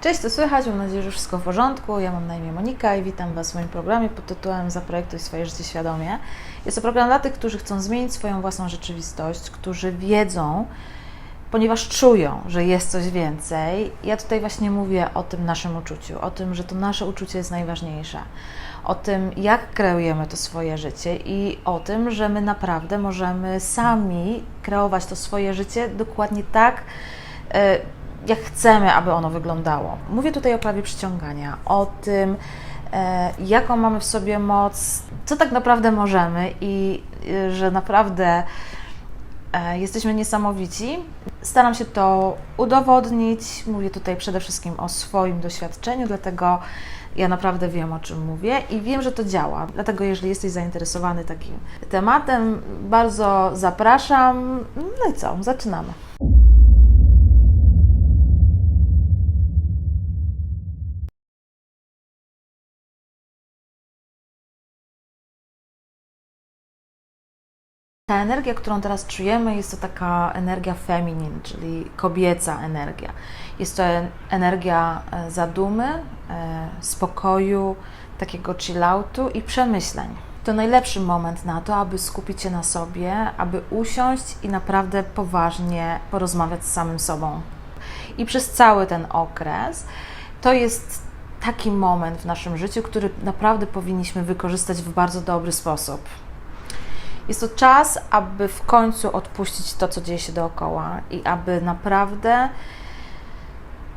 Cześć, to słychać, mam nadzieję, że wszystko w porządku. Ja mam na imię Monika i witam Was w moim programie pod tytułem Zaprojektuj swoje życie świadomie. Jest to program dla tych, którzy chcą zmienić swoją własną rzeczywistość, którzy wiedzą, ponieważ czują, że jest coś więcej. Ja tutaj właśnie mówię o tym naszym uczuciu, o tym, że to nasze uczucie jest najważniejsze, o tym, jak kreujemy to swoje życie i o tym, że my naprawdę możemy sami kreować to swoje życie dokładnie tak, e, jak chcemy, aby ono wyglądało. Mówię tutaj o prawie przyciągania, o tym, e, jaką mamy w sobie moc, co tak naprawdę możemy i e, że naprawdę e, jesteśmy niesamowici. Staram się to udowodnić. Mówię tutaj przede wszystkim o swoim doświadczeniu, dlatego ja naprawdę wiem, o czym mówię i wiem, że to działa. Dlatego, jeżeli jesteś zainteresowany takim tematem, bardzo zapraszam. No i co? Zaczynamy. Ta energia, którą teraz czujemy, jest to taka energia feminin, czyli kobieca energia. Jest to en- energia e, zadumy, e, spokoju, takiego chilloutu i przemyśleń. To najlepszy moment na to, aby skupić się na sobie, aby usiąść i naprawdę poważnie porozmawiać z samym sobą. I przez cały ten okres to jest taki moment w naszym życiu, który naprawdę powinniśmy wykorzystać w bardzo dobry sposób. Jest to czas, aby w końcu odpuścić to, co dzieje się dookoła i aby naprawdę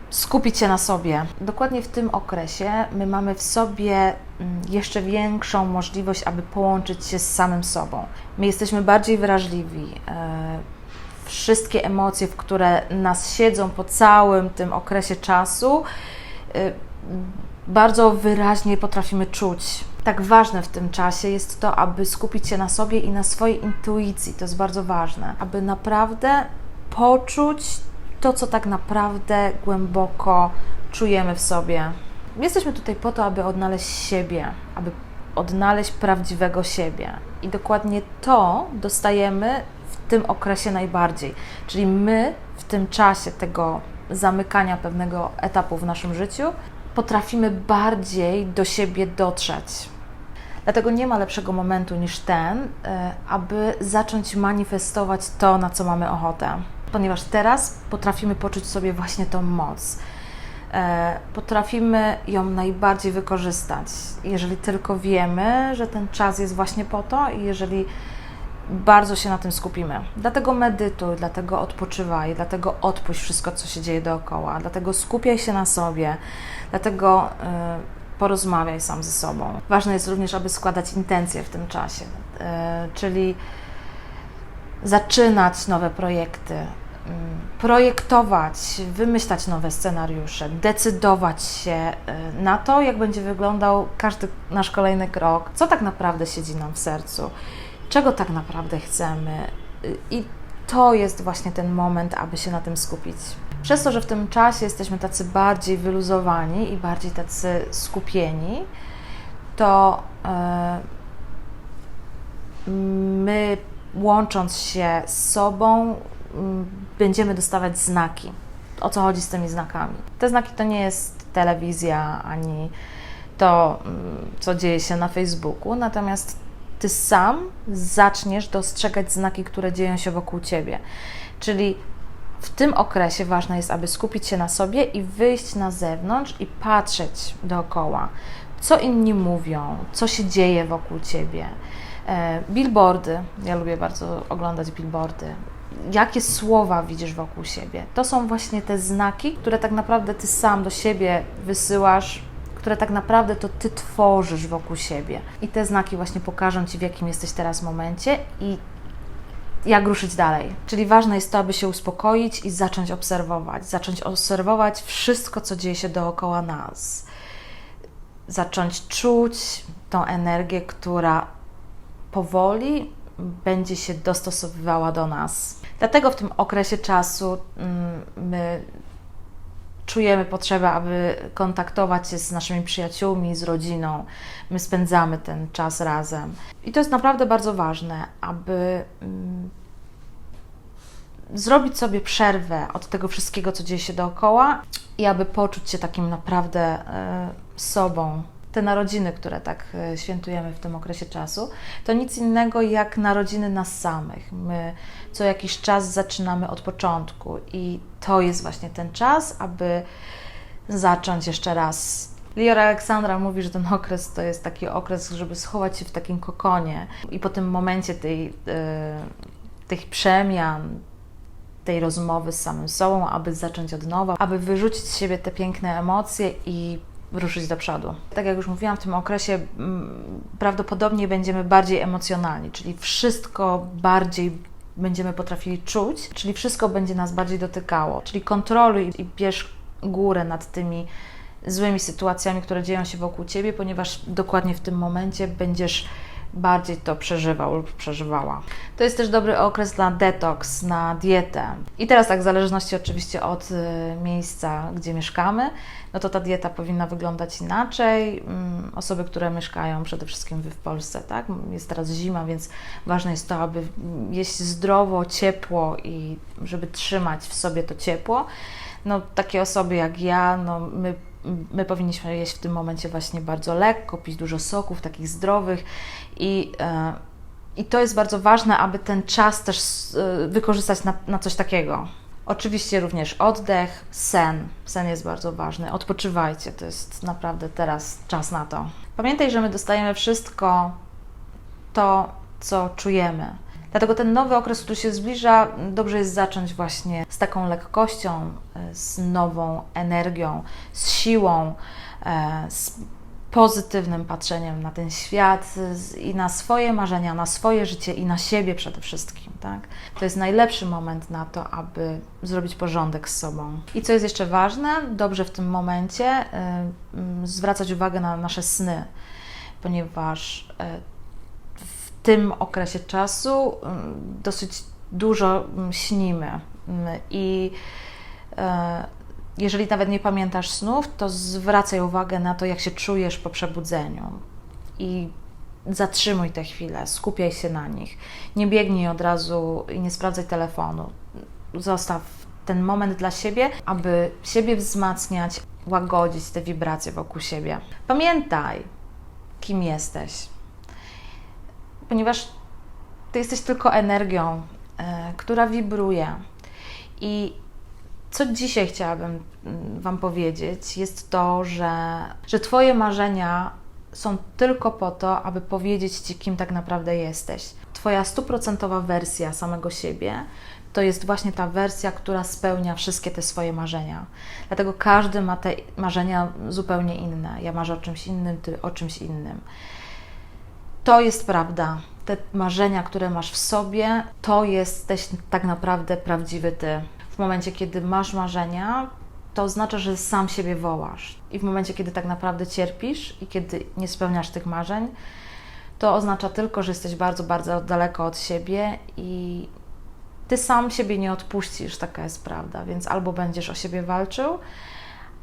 skupić się na sobie. Dokładnie w tym okresie my mamy w sobie mm, jeszcze większą możliwość, aby połączyć się z samym sobą. My jesteśmy bardziej wrażliwi. e, Wszystkie emocje, w które nas siedzą po całym tym okresie czasu, e, bardzo wyraźnie potrafimy czuć. Tak ważne w tym czasie jest to, aby skupić się na sobie i na swojej intuicji. To jest bardzo ważne, aby naprawdę poczuć to, co tak naprawdę głęboko czujemy w sobie. Jesteśmy tutaj po to, aby odnaleźć siebie, aby odnaleźć prawdziwego siebie. I dokładnie to dostajemy w tym okresie najbardziej. Czyli my w tym czasie tego zamykania pewnego etapu w naszym życiu potrafimy bardziej do siebie dotrzeć. Dlatego nie ma lepszego momentu niż ten, e, aby zacząć manifestować to, na co mamy ochotę. Ponieważ teraz potrafimy poczuć sobie właśnie tą moc. E, Potrafimy ją najbardziej wykorzystać, jeżeli tylko wiemy, że ten czas jest właśnie po to i jeżeli bardzo się na tym skupimy. Dlatego medytuj, dlatego odpoczywaj, dlatego odpuść wszystko, co się dzieje dookoła, dlatego skupiaj się na sobie, dlatego y, porozmawiaj sam ze sobą. Ważne jest również, aby składać intencje w tym czasie, y, czyli zaczynać nowe projekty, projektować, wymyślać nowe scenariusze, decydować się y, na to, jak będzie wyglądał każdy nasz kolejny krok, co tak naprawdę siedzi nam w sercu, czego tak naprawdę chcemy. I to jest właśnie ten moment, aby się na tym skupić. Przez to, że w tym czasie jesteśmy tacy bardziej wyluzowani i bardziej tacy skupieni, to y, my łącząc się z sobą, mm, będziemy dostawać znaki. O co chodzi z tymi znakami? Te znaki to nie jest telewizja ani to, mm, co dzieje się na Facebooku, natomiast ty sam zaczniesz dostrzegać znaki, które dzieją się wokół ciebie. Czyli w tym okresie ważne jest, aby skupić się na sobie i wyjść na zewnątrz i patrzeć dookoła, co inni mówią, co się dzieje wokół ciebie. E, Billboardy, ja lubię bardzo oglądać billboardy. Jakie słowa widzisz wokół siebie? To są właśnie te znaki, które tak naprawdę ty sam do siebie wysyłasz, które tak naprawdę to ty tworzysz wokół siebie. I te znaki właśnie pokażą ci, w jakim jesteś teraz momencie i jak ruszyć dalej. Czyli ważne jest to, aby się uspokoić i zacząć obserwować. Zacząć obserwować wszystko, co dzieje się dookoła nas. Zacząć czuć tą energię, która powoli będzie się dostosowywała do nas. Dlatego w tym okresie czasu mm, my czujemy potrzebę, aby kontaktować się z naszymi przyjaciółmi, z rodziną. My spędzamy ten czas razem. I to jest naprawdę bardzo ważne, aby mm, zrobić sobie przerwę od tego wszystkiego, co dzieje się dookoła i aby poczuć się takim naprawdę e, sobą. Te narodziny, które tak e, świętujemy w tym okresie czasu, to nic innego jak narodziny nas samych. My co jakiś czas zaczynamy od początku i to jest właśnie ten czas, aby zacząć jeszcze raz. Lior Aleksandra mówi, że ten okres to jest taki okres, żeby schować się w takim kokonie i po tym momencie tej, yy, tych przemian, tej rozmowy z samym sobą, aby zacząć od nowa, aby wyrzucić z siebie te piękne emocje i ruszyć do przodu. Tak jak już mówiłam, w tym okresie mm, prawdopodobnie będziemy bardziej emocjonalni, czyli wszystko bardziej będziemy potrafili czuć, czyli wszystko będzie nas bardziej dotykało. Czyli kontroluj i bierz górę nad tymi złymi sytuacjami, które dzieją się wokół ciebie, ponieważ dokładnie w tym momencie będziesz bardziej to przeżywał lub przeżywała. To jest też dobry okres dla detoks, na dietę. I teraz tak, w zależności oczywiście od y, miejsca, gdzie mieszkamy, no to ta dieta powinna wyglądać inaczej. Mm, osoby, które mieszkają przede wszystkim w Polsce, tak? Jest teraz zima, więc ważne jest to, aby jeść zdrowo, ciepło i żeby trzymać w sobie to ciepło. No takie osoby jak ja, no my my powinniśmy jeść w tym momencie właśnie bardzo lekko, pić dużo soków, takich zdrowych i, e, i to jest bardzo ważne, aby ten czas też e, wykorzystać na, na coś takiego. Oczywiście również oddech, sen. Sen jest bardzo ważny. Odpoczywajcie, to jest naprawdę teraz czas na to. Pamiętaj, że my dostajemy wszystko to, co czujemy. Dlatego ten nowy okres, który się zbliża, dobrze jest zacząć właśnie z taką lekkością, e, z nową energią, z siłą, e, z pozytywnym patrzeniem na ten świat i na swoje marzenia, na swoje życie i na siebie przede wszystkim. Tak? To jest najlepszy moment na to, aby zrobić porządek z sobą. I co jest jeszcze ważne, dobrze w tym momencie zwracać uwagę na nasze sny, ponieważ tym okresie czasu mm, dosyć dużo mm, śnimy. Mm, I e, jeżeli nawet nie pamiętasz snów, to zwracaj uwagę na to, jak się czujesz po przebudzeniu. I zatrzymuj te chwile, skupiaj się na nich. Nie biegnij od razu i nie sprawdzaj telefonu. Zostaw ten moment dla siebie, aby siebie wzmacniać, łagodzić te wibracje wokół siebie. Pamiętaj, kim jesteś ponieważ ty jesteś tylko energią, e, która wibruje. I co dzisiaj chciałabym mm, Wam powiedzieć, jest to, że, że Twoje marzenia są tylko po to, aby powiedzieć Ci, kim tak naprawdę jesteś. Twoja stuprocentowa wersja samego siebie to jest właśnie ta wersja, która spełnia wszystkie te swoje marzenia. Dlatego każdy ma te marzenia zupełnie inne. Ja marzę o czymś innym, ty o czymś innym. To jest prawda. Te marzenia, które masz w sobie, to jesteś tak naprawdę prawdziwy ty. W momencie, kiedy masz marzenia, to oznacza, że sam siebie wołasz. I w momencie, kiedy tak naprawdę cierpisz i kiedy nie spełniasz tych marzeń, to oznacza tylko, że jesteś bardzo, bardzo daleko od siebie i ty sam siebie nie odpuścisz, taka jest prawda. Więc albo będziesz o siebie walczył,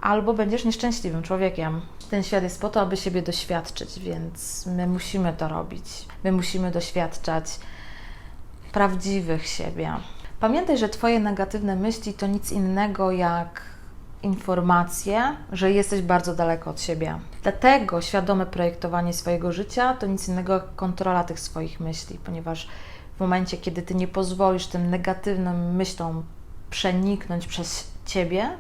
albo będziesz nieszczęśliwym człowiekiem. Ten świat jest po to, aby siebie doświadczyć, więc my musimy to robić. My musimy doświadczać prawdziwych siebie. Pamiętaj, że Twoje negatywne myśli to nic innego jak informacje, że jesteś bardzo daleko od siebie. Dlatego świadome projektowanie swojego życia to nic innego jak kontrola tych swoich myśli, ponieważ w momencie, kiedy Ty nie pozwolisz tym negatywnym myślom przeniknąć przez Ciebie,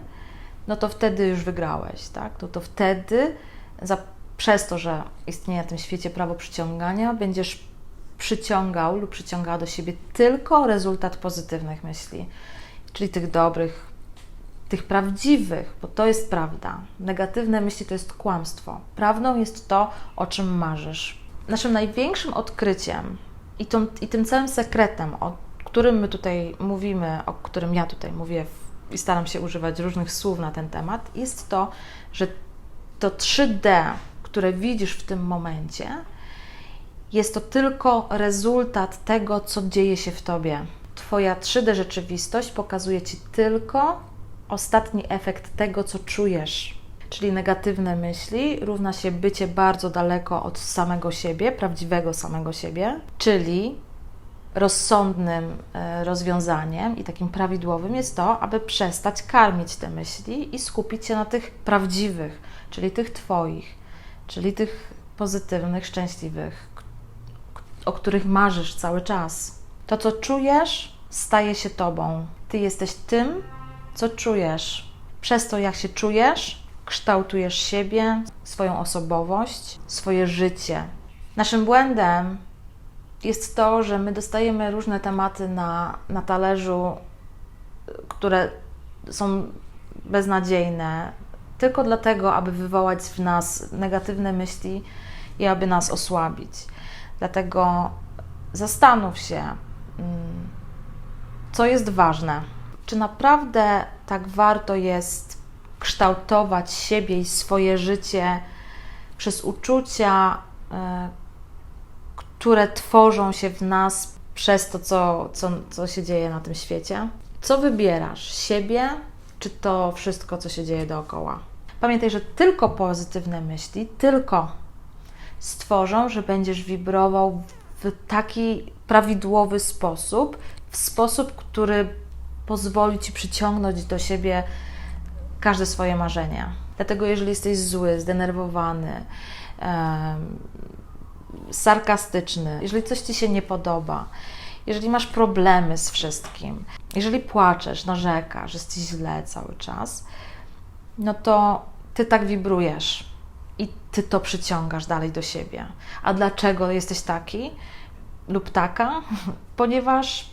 no to wtedy już wygrałeś, tak? No to wtedy za, przez to, że istnieje na tym świecie prawo przyciągania, będziesz przyciągał lub przyciągała do siebie tylko rezultat pozytywnych myśli, czyli tych dobrych, tych prawdziwych, bo to jest prawda. Negatywne myśli to jest kłamstwo. Prawdą jest to, o czym marzysz. Naszym największym odkryciem i, tą, i tym całym sekretem, o którym my tutaj mówimy, o którym ja tutaj mówię i staram się używać różnych słów na ten temat, jest to, że to 3D, które widzisz w tym momencie, jest to tylko rezultat tego, co dzieje się w tobie. Twoja 3D rzeczywistość pokazuje ci tylko ostatni efekt tego, co czujesz. Czyli negatywne myśli równa się bycie bardzo daleko od samego siebie, prawdziwego samego siebie, czyli rozsądnym e, rozwiązaniem i takim prawidłowym jest to, aby przestać karmić te myśli i skupić się na tych prawdziwych, czyli tych Twoich, czyli tych pozytywnych, szczęśliwych, o których marzysz cały czas. To, co czujesz, staje się Tobą. Ty jesteś tym, co czujesz. Przez to, jak się czujesz, kształtujesz siebie, swoją osobowość, swoje życie. Naszym błędem jest to, że my dostajemy różne tematy na, na talerzu, które są beznadziejne, tylko dlatego, aby wywołać w nas negatywne myśli i aby nas osłabić. Dlatego zastanów się, mm, co jest ważne. Czy naprawdę tak warto jest kształtować siebie i swoje życie przez uczucia, e, które tworzą się w nas przez to, co, co, co się dzieje na tym świecie? Co wybierasz? Siebie, czy to wszystko, co się dzieje dookoła? Pamiętaj, że tylko pozytywne myśli, tylko stworzą, że będziesz wibrował w taki prawidłowy sposób, w sposób, który pozwoli ci przyciągnąć do siebie każde swoje marzenia. Dlatego, jeżeli jesteś zły, zdenerwowany, sarkastyczny, jeżeli coś ci się nie podoba, jeżeli masz problemy z wszystkim, jeżeli płaczesz, narzekasz, jesteś źle cały czas, no to ty tak wibrujesz i ty to przyciągasz dalej do siebie. A dlaczego jesteś taki lub taka? Ponieważ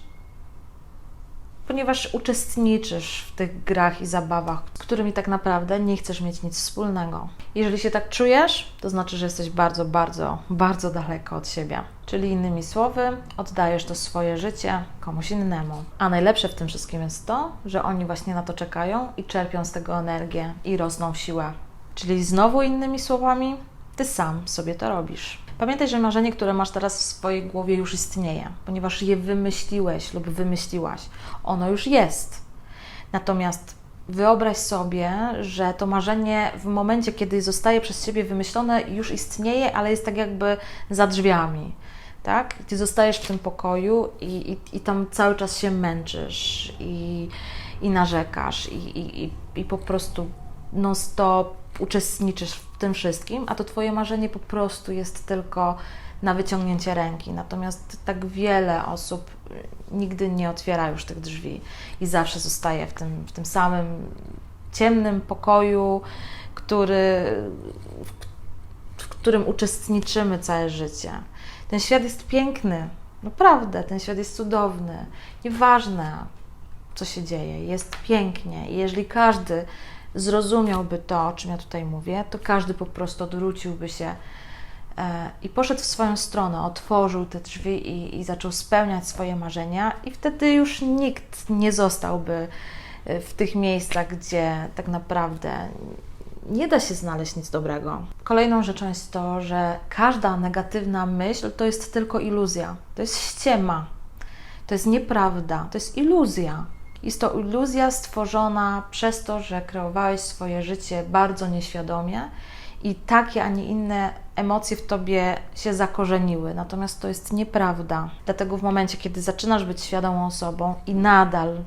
ponieważ uczestniczysz w tych grach i zabawach, z którymi tak naprawdę nie chcesz mieć nic wspólnego. Jeżeli się tak czujesz, to znaczy, że jesteś bardzo, bardzo, bardzo daleko od siebie. Czyli innymi słowy, oddajesz to swoje życie komuś innemu. A najlepsze w tym wszystkim jest to, że oni właśnie na to czekają i czerpią z tego energię i rosną w siłę. Czyli znowu innymi słowami, ty sam sobie to robisz. Pamiętaj, że marzenie, które masz teraz w swojej głowie, już istnieje, ponieważ je wymyśliłeś lub wymyśliłaś. Ono już jest. Natomiast wyobraź sobie, że to marzenie w momencie, kiedy zostaje przez Ciebie wymyślone, już istnieje, ale jest tak jakby za drzwiami. Tak? Ty zostajesz w tym pokoju i, i, i tam cały czas się męczysz i, i narzekasz i, i, i, i po prostu non-stop uczestniczysz w tym wszystkim, a to Twoje marzenie po prostu jest tylko na wyciągnięcie ręki. Natomiast tak wiele osób nigdy nie otwiera już tych drzwi i zawsze zostaje w tym, w tym samym ciemnym pokoju, który, w którym uczestniczymy całe życie. Ten świat jest piękny, naprawdę, ten świat jest cudowny. Nieważne, co się dzieje, jest pięknie. I jeżeli każdy zrozumiałby to, o czym ja tutaj mówię, to każdy po prostu odwróciłby się e, i poszedł w swoją stronę, otworzył te drzwi i, i zaczął spełniać swoje marzenia, i wtedy już nikt nie zostałby e, w tych miejscach, gdzie tak naprawdę nie da się znaleźć nic dobrego. Kolejną rzeczą jest to, że każda negatywna myśl to jest tylko iluzja, to jest ściema, to jest nieprawda, to jest iluzja. Jest to iluzja stworzona przez to, że kreowałeś swoje życie bardzo nieświadomie i takie, a nie inne emocje w tobie się zakorzeniły. Natomiast to jest nieprawda. Dlatego w momencie, kiedy zaczynasz być świadomą osobą i nadal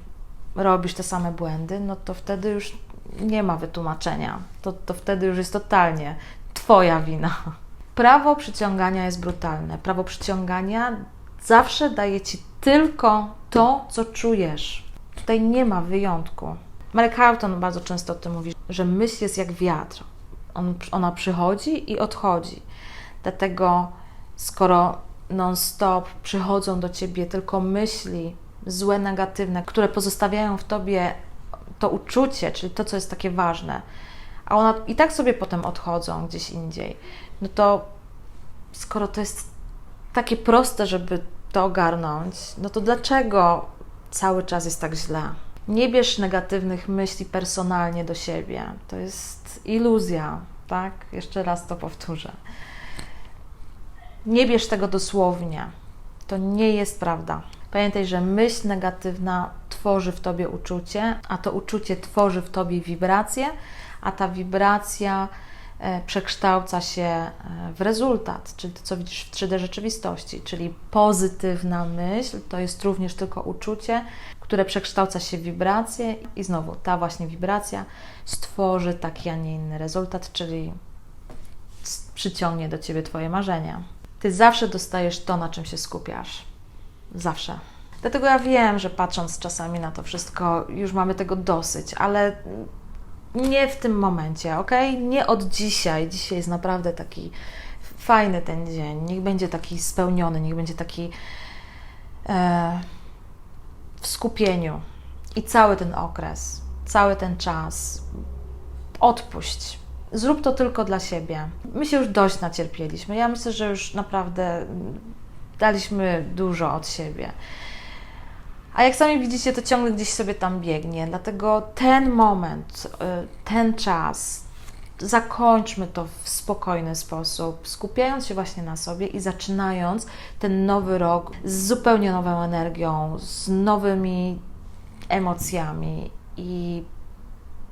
robisz te same błędy, no to wtedy już nie ma wytłumaczenia. To, to wtedy już jest totalnie Twoja wina. Prawo przyciągania jest brutalne. Prawo przyciągania zawsze daje Ci tylko to, co czujesz. Tutaj nie ma wyjątku. Marek Houghton bardzo często o tym mówi, że myśl jest jak wiatr. On, ona przychodzi i odchodzi. Dlatego, skoro non-stop przychodzą do ciebie tylko myśli złe, negatywne, które pozostawiają w tobie to uczucie, czyli to, co jest takie ważne, a one i tak sobie potem odchodzą gdzieś indziej, no to skoro to jest takie proste, żeby to ogarnąć, no to dlaczego cały czas jest tak źle. Nie bierz negatywnych myśli personalnie do siebie. To jest iluzja, tak? Jeszcze raz to powtórzę. Nie bierz tego dosłownie. To nie jest prawda. Pamiętaj, że myśl negatywna tworzy w tobie uczucie, a to uczucie tworzy w tobie wibrację, a ta wibracja przekształca się e, w rezultat, czyli to, co widzisz w 3D rzeczywistości, czyli pozytywna myśl to jest również tylko uczucie, które przekształca się w wibrację i znowu ta właśnie wibracja stworzy taki, a nie inny rezultat, czyli przyciągnie do ciebie Twoje marzenia. Ty zawsze dostajesz to, na czym się skupiasz. Zawsze. Dlatego ja wiem, że patrząc czasami na to wszystko, już mamy tego dosyć, ale nie w tym momencie, ok? Nie od dzisiaj. Dzisiaj jest naprawdę taki fajny ten dzień. Niech będzie taki spełniony, niech będzie taki e, w skupieniu. I cały ten okres, cały ten czas. Odpuść. Zrób to tylko dla siebie. My się już dość nacierpieliśmy. Ja myślę, że już naprawdę daliśmy dużo od siebie. A jak sami widzicie, to ciągle gdzieś sobie tam biegnie. Dlatego ten moment, y, ten czas, zakończmy to w spokojny sposób, skupiając się właśnie na sobie i zaczynając ten nowy rok z zupełnie nową energią, z nowymi emocjami i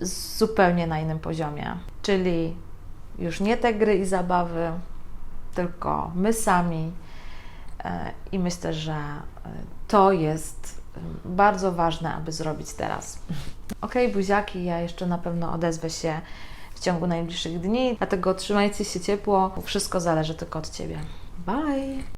zupełnie na innym poziomie. Czyli już nie te gry i zabawy, tylko my sami. E, I myślę, że e, to jest bardzo ważne, aby zrobić teraz. Ok, buziaki, ja jeszcze na pewno odezwę się w ciągu najbliższych dni, dlatego trzymajcie się ciepło. Wszystko zależy tylko od Ciebie. Bye!